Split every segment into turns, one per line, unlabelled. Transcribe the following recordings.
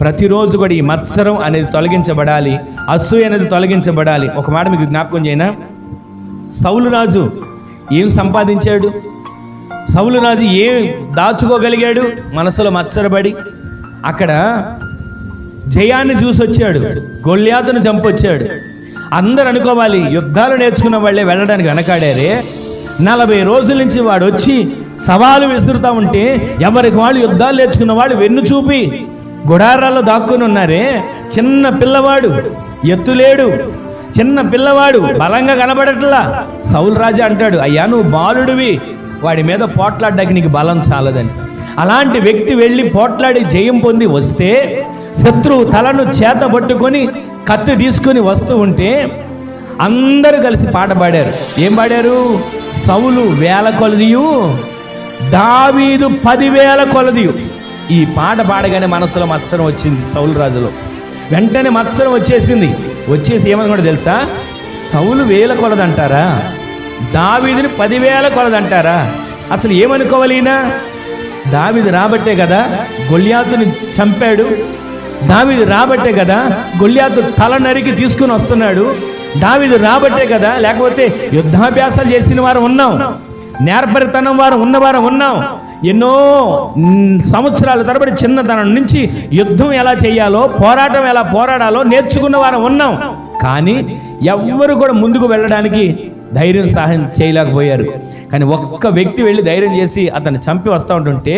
ప్రతిరోజు కూడా ఈ మత్సరం అనేది తొలగించబడాలి అసూయ అనేది తొలగించబడాలి. ఒక మాట మీకు జ్ఞాపకం చేయనా? సౌలురాజు ఏం సంపాదించాడు? సౌలురాజు ఏం దాచుకోగలిగాడు? మనసులో మత్సరపడి అక్కడ జయాన్ని చూసి వచ్చాడు గొల్యాతను చంపొచ్చాడు. అందరు అనుకోవాలి యుద్ధాలు నేర్చుకున్న వాళ్ళే వెళ్ళడానికి వెనకాడారే. నలభై రోజుల నుంచి వాడు వచ్చి సవాలు విసురుతా ఉంటే ఎవరికి వాళ్ళు యుద్ధాలు నేర్చుకున్న వాళ్ళు వెన్ను చూపి గుడారాల్లో దాక్కుని ఉన్నారే. చిన్న పిల్లవాడు ఎత్తులేడు. చిన్న పిల్లవాడు బలంగా కనబడట్లా. సౌలు రాజా అంటాడు అయ్యా నువ్వు బాలుడివి. వాడి మీద పోట్లాడడానికి నీకు బలం చాలదని. అలాంటి వ్యక్తి వెళ్ళి పోట్లాడి జయం పొంది వస్తే శత్రువు తలను చేత పట్టుకొని కత్తి తీసుకొని వస్తూ ఉంటే అందరూ కలిసి పాట పాడారు. ఏం పాడారు? సౌలు వేల కొలదియు దావీదు పదివేల కొలదియు. ఈ పాట పాడగానే మనసులో మత్సరం వచ్చింది సౌలు రాజులో. వెంటనే మత్సరం వచ్చేసింది. వచ్చేసి ఏమనుకుంటే తెలుసా? సౌలు వేల కొలదంటారా? దావీదుని పదివేల కొలదంటారా? అసలు ఏమనుకోవాలినా దావిది రాబట్టే కదా గొల్యాతుని చంపాడు. దావిది రాబట్టే కదా గొల్యాతు తల నరికి తీసుకుని వస్తున్నాడు. దావిది రాబట్టే కదా లేకపోతే యుద్ధాభ్యాసాలు చేసిన వారు ఉన్నాం. నేర్పరితనం వారు ఉన్నవారు ఉన్నాం. ఎన్నో సంవత్సరాల తరబడి చిన్నతనం నుంచి యుద్ధం ఎలా చేయాలో పోరాటం ఎలా పోరాడాలో నేర్చుకున్న వారం ఉన్నాం. కానీ ఎవ్వరు కూడా ముందుకు వెళ్ళడానికి ధైర్యం సహాయం చేయలేకపోయారు. కానీ ఒక్క వ్యక్తి వెళ్ళి ధైర్యం చేసి అతన్ని చంపి వస్తూ ఉంటుంటే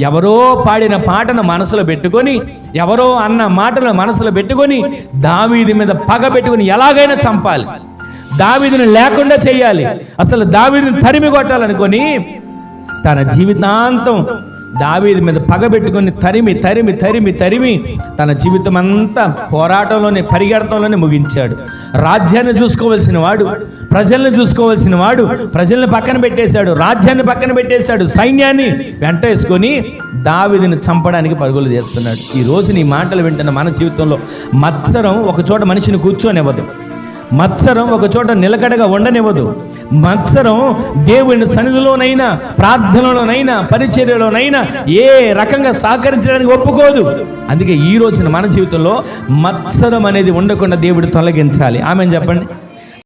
ఎవరో పాడిన పాటను మనసులో పెట్టుకొని ఎవరో అన్న మాటలు మనసులో పెట్టుకొని దావీది మీద పగ పెట్టుకొని ఎలాగైనా చంపాలి. దావీదిని లేకుండా చేయాలి. అసలు దావీదిని తరిమి కొట్టాలనుకొని తన జీవితాంతం దావీది మీద పగబెట్టుకొని తరిమి తరిమి తరిమి తరిమి తన జీవితం అంతా పోరాటంలోనే పరిగెడతంలోనే ముగించాడు. రాజ్యాన్ని చూసుకోవలసిన వాడు ప్రజల్ని చూసుకోవలసిన వాడు ప్రజల్ని పక్కన పెట్టేశాడు రాజ్యాన్ని పక్కన పెట్టేశాడు సైన్యాన్ని వెంటేసుకొని దావీదిని చంపడానికి పరుగులు చేస్తున్నాడు ఈ రోజు నీ మాటలు వింటున్న మన జీవితంలో మత్సరం ఒక చోట మనిషిని కూర్చోనివ్వదు. మత్సరం ఒక చోట నిలకడగా ఉండనివ్వదు. మత్సరం దేవుని సన్నిధిలోనైనా ప్రార్థనలోనైనా పరిచర్యలోనైనా ఏ రకంగా సహకరించడానికి ఒప్పుకోదు. అందుకే ఈ రోజున మన జీవితంలో మత్సరం అనేది ఉండకుండా దేవుడు తొలగించాలి. ఆమె చెప్పండి.